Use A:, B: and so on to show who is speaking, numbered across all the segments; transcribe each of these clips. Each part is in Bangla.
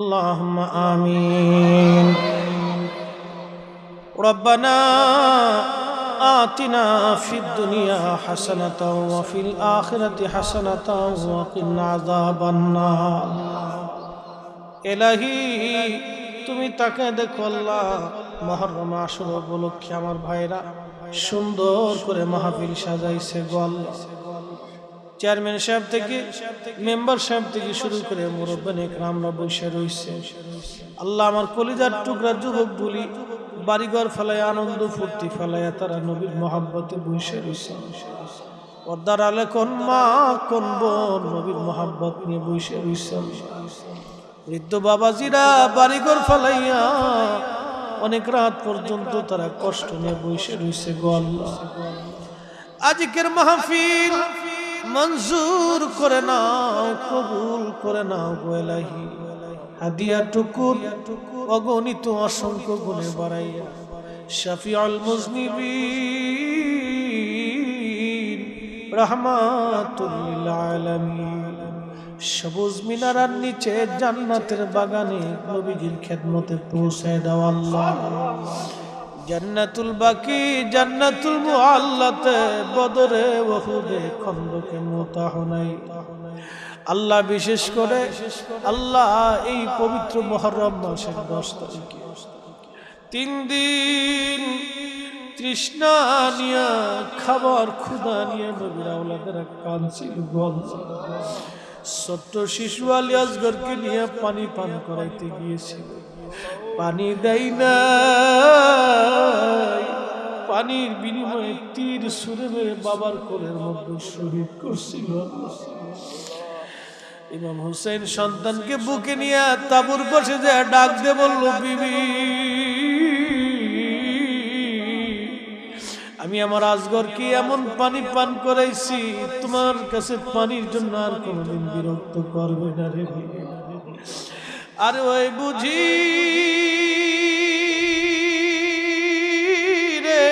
A: اللهم آمين ربنا آتنا في الدنيا حسنة وفي الآخرة حسنة وقنا عذاب النار এলাহি তুমি তাকে দেখো আল্লাহ মহরম আসর উপলক্ষে আমার ভাইরা সুন্দর করে মাহফিল সাজাইছে গো আল্লাহ চেয়ারম্যান সাহেব থেকে, মেম্বার সাহেব থেকে শুরু করে মুরব্বান বসে রয়েছে। আল্লাহ আমার কলিজার টুকরা যুবক বলি, বাড়িঘর ফেলায় আনন্দ ফুর্তি ফেলায় তারা নবীর মহাব্বতে বসে রয়েছে। পর্দার আলে কোন মা, কোন বোন নবীর মহাব্বত নিয়ে বসে রয়েছে। বৃদ্ধ বাবাজিরা বাড়িঘর ফেলাইয়া, অনেক রাত পর্যন্ত তারা কষ্ট নিয়ে বসে রয়েছে গো আল্লাহ। আজকের মাহফিল মঞ্জুর করে নাও, কবুল করে নাও গোয়েলাহি হাদিয়া টুকুর, অগণিত অসংখ্য গুণে বাড়াইয়া। শাফিউল মুজনিবিন, রহমাতুল আলামিন। সবুজ মিনারার নিচে জান্নাতের বাগানে নবীজির খেদমতে পৌঁছায় দাও আল্লাহ। জান্নাতুল বাকি, জান্নাতুল মুআল্লাতে, বদরে ওহুদে, খন্দকে মোতাহনাই। আল্লাহ বিশেষ করে, আল্লাহ এই পবিত্র মহরম মাসের দশ তারিখে। তিন দিন তৃষ্ণা নিয়া, খাবার ক্ষুদা নিয়ে নবীর আওলাদের কাঞ্চিল গন্ধ। ছোট্ট শিশু আলী আসগরকে নিয়ে পানি পান করাইতে গিয়েছিল। পানি দেয় না পানির বিনিময়ে তীর সুরে মেরে বাবার কোলের মধ্যে শহীদ করছিল ইমাম হুসেন সন্তানকে বুকে নিয়ে তাবুর বসে যে ডাক দে বলল, বিবি, আমি আমার আজগরকে এমন পানি পান করাইছি, তোমার কাছে পানির জন্য আর কোনোদিন বিরক্ত করবে না রে বিবি। আর ওই বুঝি রে,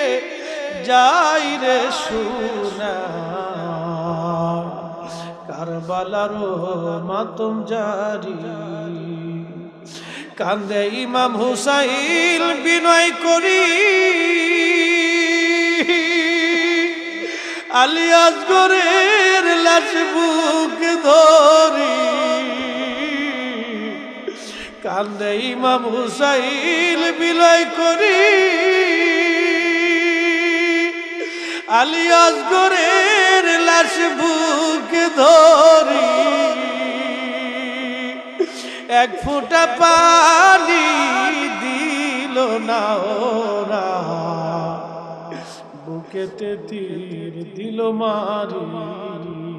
A: যাই রে সোনা কারবালার মাতম জারি। কান্দে ইমাম হুসাইল বিনয় করি। আলিয়াস গরের লাশ বুক ধরি। কান্দে ইমাম হুসাইল বিলয় করি। আলিয়াস গরের লাশ বুক ধরি। এক ফোঁটা পানি দিল না ওরা। বুকেতে তীর দিল মারি।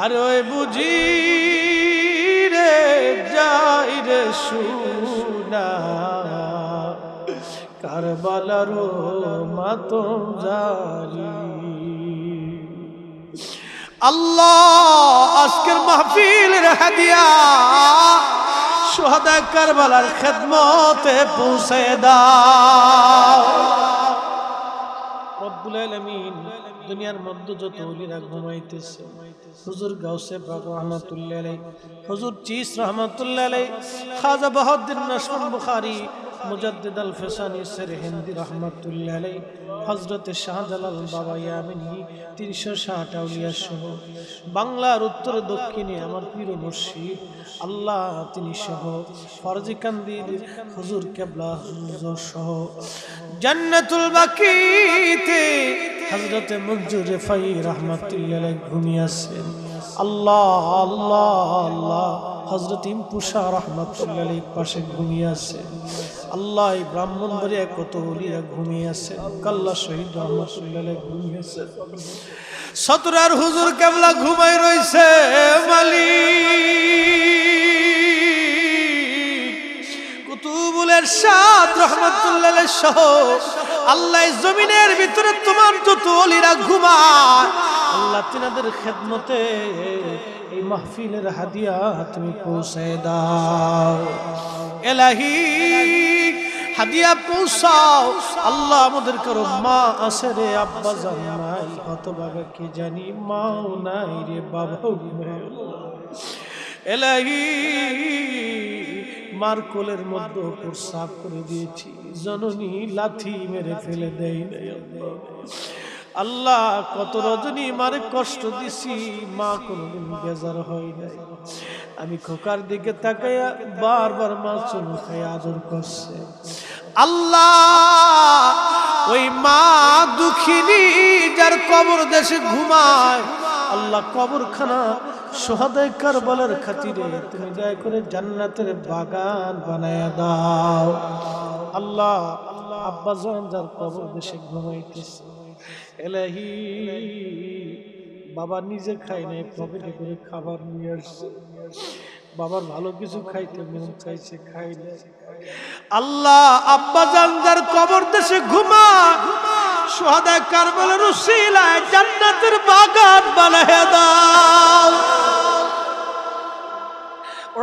A: আর ওই বুঝি সুনা কারবালার মাতম জারি আল্লাহ আজকের মাহফিলের হাদিয়া সোহাদা কারবালার খেদমতে পৌঁছে দাও। দুনিয়ার মধ্যে যত অলিরা ঘুমাইতেছে, হুজুর গাউসে বাবু রহমতুল্লাহ হুজুর চিস রহমতুল্লাহ খাজা বাহাউদ্দিন নাসমান বুখারী মুজাদ্দিদ আল ফেসানি সর হিন্দি রহমাতুল্লাহ হজরত শাহজালাল বাবা ইয়ামিনী, তিনশো ষাট আউলিয়া সহ। বাংলার উত্তর দক্ষিণে আমার প্রিয় মুর্শিদ, আল্লাহ তিনি সহ। ফরজি কান্দির, হুজুর কেবলা হুজুর সহ। জান্নাতুল বাকিতে হজরতে মঞ্জুর রেফাই রহমাতুল্লাহ ঘুমিয়েছেন আল্লাহ আল্লাহ আল্লাহ হজরত ইমপুষা রহমতুল্লাহ পাশে ঘুমিয়ে আল্লাহ ব্রাহ্মণ বাড়িয়া কত হলিয়া ঘুমিয়ে আছে। কাল্লা শহীদ ঘুমিয়ে আছে। সতরার হুজুর কেবলা ঘুমাই রইছে, মালিক। কুতুবুলের সাত রহমতুল্লাহ সহ, আল্লাহ জমিনের ভিতরে তোমার যত অলিরা ঘুমায় আল্লাহ খেদমতে এই মাহফিলের হাদিয়া তুমি পৌঁছে দাও। এলাহি, হাদিয়া পৌঁছাও। আল্লাহ আমাদের কারও মা আছে রে, আব্বা জান নাই হতভাগা কি জানি মাও নাই রে নাই এলাহি, মার কোলের মধ্যে প্রসাব করে দিয়েছি, জননী লাথি মেরে ফেলে দেয় নাই আল্লাহ। কত রজনী মারে কষ্ট দিছি, মা কোনোদিন বেজার হয় নাই। আমি খোকার দিকে তাকাইয়া বারবার মা চুমু খাই আদর করছে। আল্লাহ, ওই মা দুঃখিনী যার কবর দেশে ঘুমায়। আল্লাহ কবরখানা সোহাদায় কারবালার খাতিরে তুমি দয়া করে জান্নাতের বাগান বানায়া দাও। আল্লাহ, আব্বা জান যার কবর দেশে ঘুমাইতেছে। এলাহি। বাবা নিজে খায় নাই পকেটে করে খাবার নিয়ে আসছে। বাবার ভালো কিছু খাইতে মন চাইছে খাই আল্লাহ আব্বা জানজার কবর দেশে ঘুমা সোহাদা কারবালের উসিলায় জান্নাতের বাগান বানায় দাও।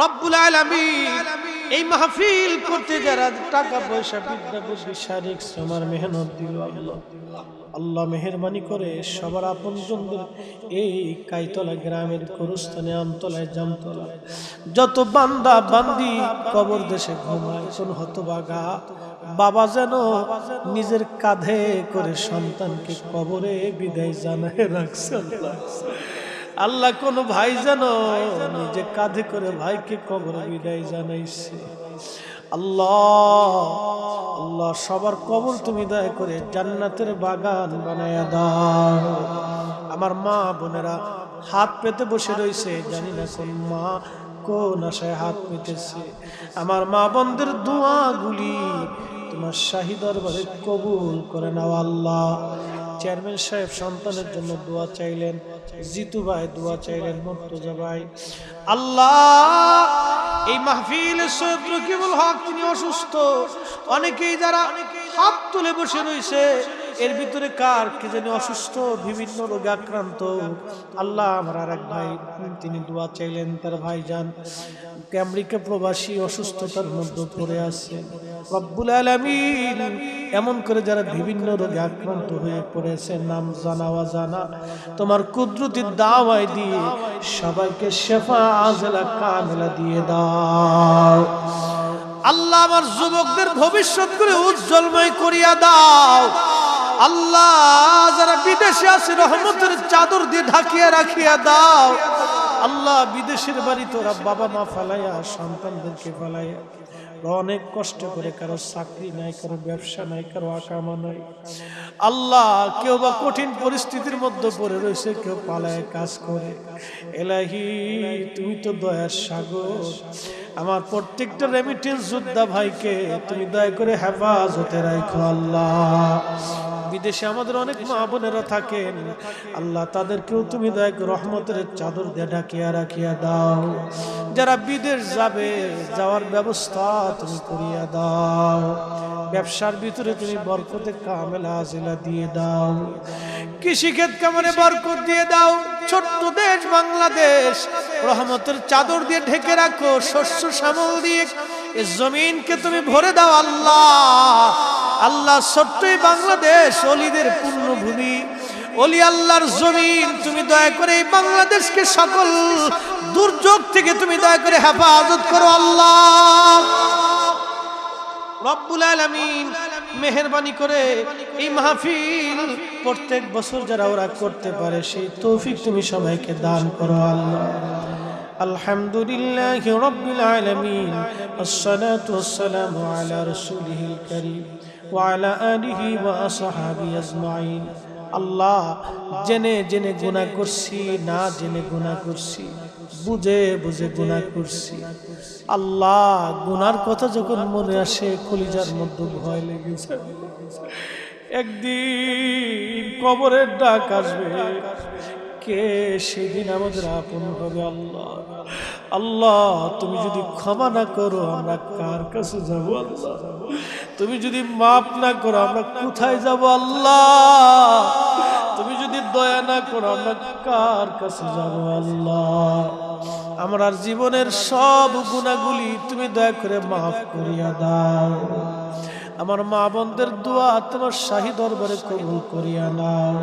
A: রব্বুল আলামিন এই মাহফিল করতে যারা টাকা পয়সা, বিদ্যা বুদ্ধি, শারীরিক শ্রমার মেহনত দিল আল্লাহ। আল্লাহ মেহরবানি করে সবার আপনজনদের এই কাইতলা গ্রামের করস্থানে আমতলায়, জামতলা। যত বান্দা বান্দি কবর দেশে ঘুমায়, কোন হতবাগা, বাবা যেন নিজের কাঁধে করে সন্তানকে কবরে বিদায় জানায় রাখছে আল্লাহ। কোন ভাই যেন নিজে কাঁধে করে ভাইকে কবরে বিদায় জানাইছে। আল্লাহ আল্লাহ, সবার কবর তুমি দয়া করে জান্নাতের বাগান বানায়া দাও। আমার মা বোনেরা হাত পেতে বসে রয়েছে, জানি না কোন মা কোন আশায় হাত পেতেছে। আমার মা বোনদের দোয়াগুলি তোমার শাহী দরবারে কবুল করে নাও আল্লাহ। চেয়ারম্যান সাহেব সন্তানের জন্য দোয়া চাইলেন, জিতু ভাই দোয়া চাইলেন, মর্তজা ভাই। আল্লাহ, এই মাহফিল সৈয়দ রকিবুল হক, তিনি অসুস্থ। অনেকেই যারা হাত তুলে বসে রয়েছে এর ভিতরে কার কে যেন অসুস্থ, বিভিন্ন রোগে আক্রান্ত? আল্লাহ আমার আর এক ভাই, তিনি দোয়া চাইলেন তার ভাই যান আমেরিকা প্রবাসী অসুস্থতার মধ্যে পড়ে আছে। রব্বুল আলামিন এমন করে যারা বিভিন্ন রোগে আক্রান্ত হয়ে পড়েছে, নাম জানা জানা তোমার কুদরতির দাওয়াই দিয়ে সবাইকে শেফা আজলা কামেলা দিয়ে দাও। আল্লাহ আমার যুবকদের ভবিষ্যৎ করে উজ্জ্বলময় করিয়া দাও। আল্লাহ, যারা বিদেশে আছে, রহমতের চাদর দিয়ে ঢাকিয়া রাখিয়া দাও। আল্লাহ, বিদেশের বাড়ি তোরা বাবা মা ফালাইয়া, সন্তানদেরকে ফালাইয়া অনেক কষ্ট করে, কারও চাকরি নাই, কারও ব্যবসা নাই, কারও আকামা নাই। আল্লাহ, কেউ বা কঠিন পরিস্থিতির মধ্যে পড়ে রয়েছে, কেউ পালায় কাজ করে। এলাহি, তুমি তো দয়ার সাগর। আমার প্রত্যেকটা রেমিটেন্স যোদ্ধা ভাইকে, তুমি দয়া করে হেফাজতে রাখো আল্লাহ। বিদেশে আমাদের অনেক মা বোনেরা থাকেন। আল্লাহ তাদেরকেও তুমি করে রহমতের চাদর দিয়ে ঢাকিয়া রাখিয়া দাও। যারা বিদেশ যাবে, যাওয়ার ব্যবস্থা তুমি করিয়া দাও। ব্যবসার ভিতরে তুমি বরকতে কামেলা আজিলা দিয়ে দাও। কৃষিক্ষেত কামনে বরকত দিয়ে দাও। ছোট্ট দেশ বাংলাদেশ, রহমতের চাদর দিয়ে ঢেকে রাখো, শস্য, শ্যামল দিয়ে জমিনকে তুমি ভরে দাও আল্লাহ। আল্লাহ সত্যই বাংলাদেশ অলিদের পূর্ণভূমি অলি আল্লাহর জমিন তুমি দয়া করে এই বাংলাদেশকে সকল দুর্যোগ থেকে তুমি দয়া করে হেফাজত করো আল্লাহ রব্বুল আলামিন মেহেরবানি করে এই মাহফিল প্রত্যেক বছর যারা ওরা করতে পারে সেই তৌফিক তুমি সবাইকে দান করো আল্লাহ الحمد لله رب العالمين الصلاة والسلام على رسوله الكريم وعلى آله وأصحابه أجمعين আল্লাহ জেনে জেনে গুনাহ করছি না জেনে গুনাহ করছি বুঝে বুঝে গুনাহ করছি আল্লাহ গুনার কথা যখন মনে আসে কলিজার মধ্যে ভয় লেগেছে একদিন কবরের ডাক আসবে কে সেদিন আমাদের আপন হবে আল্লাহ। আল্লাহ, তুমি যদি ক্ষমা না করো, আমরা কার কাছে যাব আল্লাহ? তুমি যদি মাফ না করো, আমরা কোথায় যাব আল্লাহ? তুমি যদি দয়া না করো, আমরা কার কাছে যাব আল্লাহ? আমার জীবনের সব গুণাগুলি তুমি দয়া করে মাফ করিয়া দাও। আমার মা বোনদের দোয়া তোমার শাহী দরবারে কবুল করিয়া নাও।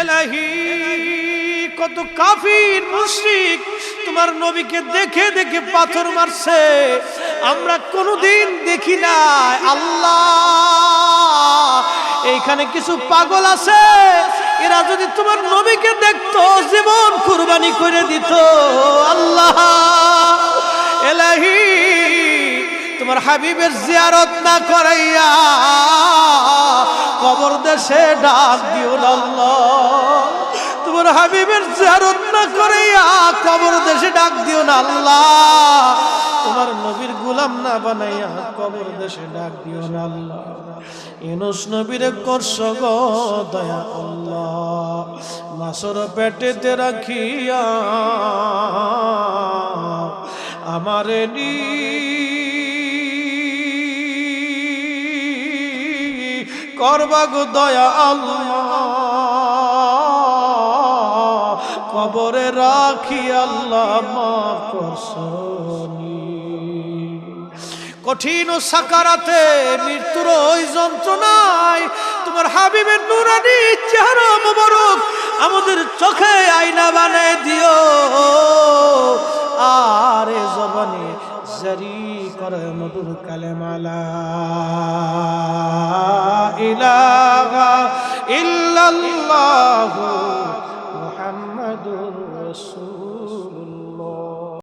A: এলাহি, কত কাফির, মুশরিক। তোমার নবীকে দেখে দেখে পাথর মারছে। আমরা কোনোদিন দেখি নাই। আল্লাহ, এইখানে কিছু পাগল আছে। এরা যদি তোমার নবীকে দেখতো, জীবন কুরবানি করে দিত। আল্লাহ, এলাহি, তোমার হাবিবের জিয়ারত না করাইয়া কবর দেশে ডাক দিও তোমার হাবিবের জিয়ারত না করাইয়া কবর দেশে ডাক দিও না আল্লাহ তোমার নবীর গোলাম না বানাইয়া কবর দেশে ডাক দিও না আল্লাহ ইনুস নবীর দয়া আল্লাহ। মাসর পেটেতে রাখিয়া আমারে নি করবা গো দয়া আল্লাহ। কবরে রাখি আল্লাহ কঠিন ও সাকারাতে মৃত্যুর ওই যন্ত্রণায় তোমার হাবিবের নুরানি চেহারা মোবারক আমাদের চোখে আয়না বানায় দিও। আর জবানে জারি করে মধুর কালেমালা। ইলাহা ইল্লাল্লাহু